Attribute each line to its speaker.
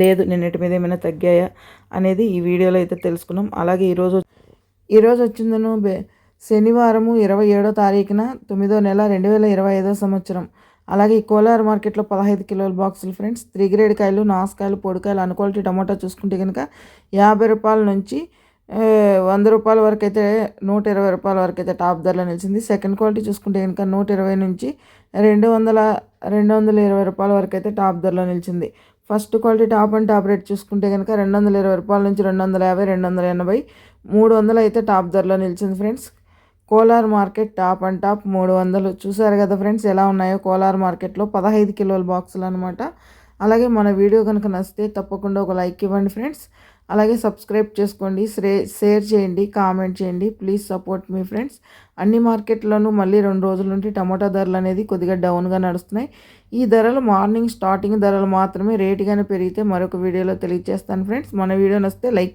Speaker 1: లేదు నిన్నటి మీద ఏమైనా తగ్గాయా అనేది ఈ వీడియోలో అయితే తెలుసుకున్నాం. అలాగే ఈరోజు ఈరోజు వచ్చిందను శనివారము ఇరవై ఏడో తారీఖున తొమ్మిదో నెల రెండు వేల ఇరవై ఐదో సంవత్సరం. అలాగే ఈ కోలార్ మార్కెట్లో పదహైదు కిలోల బాక్సులు ఫ్రెండ్స్. త్రీ గ్రేడ్ కాయలు నాసుకాయలు పొడికాయలు అన్క్వాలిటీ టమాటా చూసుకుంటే కనుక యాభై రూపాయల నుంచి వంద రూపాయల వరకు అయితే నూట ఇరవై రూపాయల వరకు అయితే టాప్ ధరలో నిలిచింది. సెకండ్ క్వాలిటీ చూసుకుంటే కనుక నూట ఇరవై నుంచి రెండు వందల రెండు వందల ఇరవై రూపాయల వరకు అయితే టాప్ ధరలో నిలిచింది. First quality top and top rate చూసుకుంటే కనుక రెండు వందల ఇరవై రూపాయల నుంచి రెండు వందల యాభై రెండు వందల ఎనభై మూడు వందలు అయితే టాప్ ధరలో నిలిచింది friends. Kolar market top and top మూడు వందలు చూసారు కదా ఫ్రెండ్స్ ఎలా ఉన్నాయో కోలార్ మార్కెట్లో పదహైదు కిలోల బాక్సులు అనమాట అలాగే మన వీడియో కనుక నచ్చితే తప్పకుండా ఒక లైక్ ఇవ్వండి ఫ్రెండ్స్. అలాగే సబ్స్క్రైబ్ చేసుకోండి షేర్ చేయండి కామెంట్ చేయండి. ప్లీజ్ సపోర్ట్ మీ ఫ్రెండ్స్ అన్ని మార్కెట్లోనూ మళ్ళీ రెండు రోజుల నుండి టమాటా ధరలు అనేది కొద్దిగా డౌన్గా నడుస్తున్నాయి. ఈ ధరలు మార్నింగ్ స్టార్టింగ్ ధరలు మాత్రమే రేటుగానే పెరిగితే మరొక వీడియోలో తెలియజేస్తాను ఫ్రెండ్స్ మన వీడియో నచ్చితే లైక్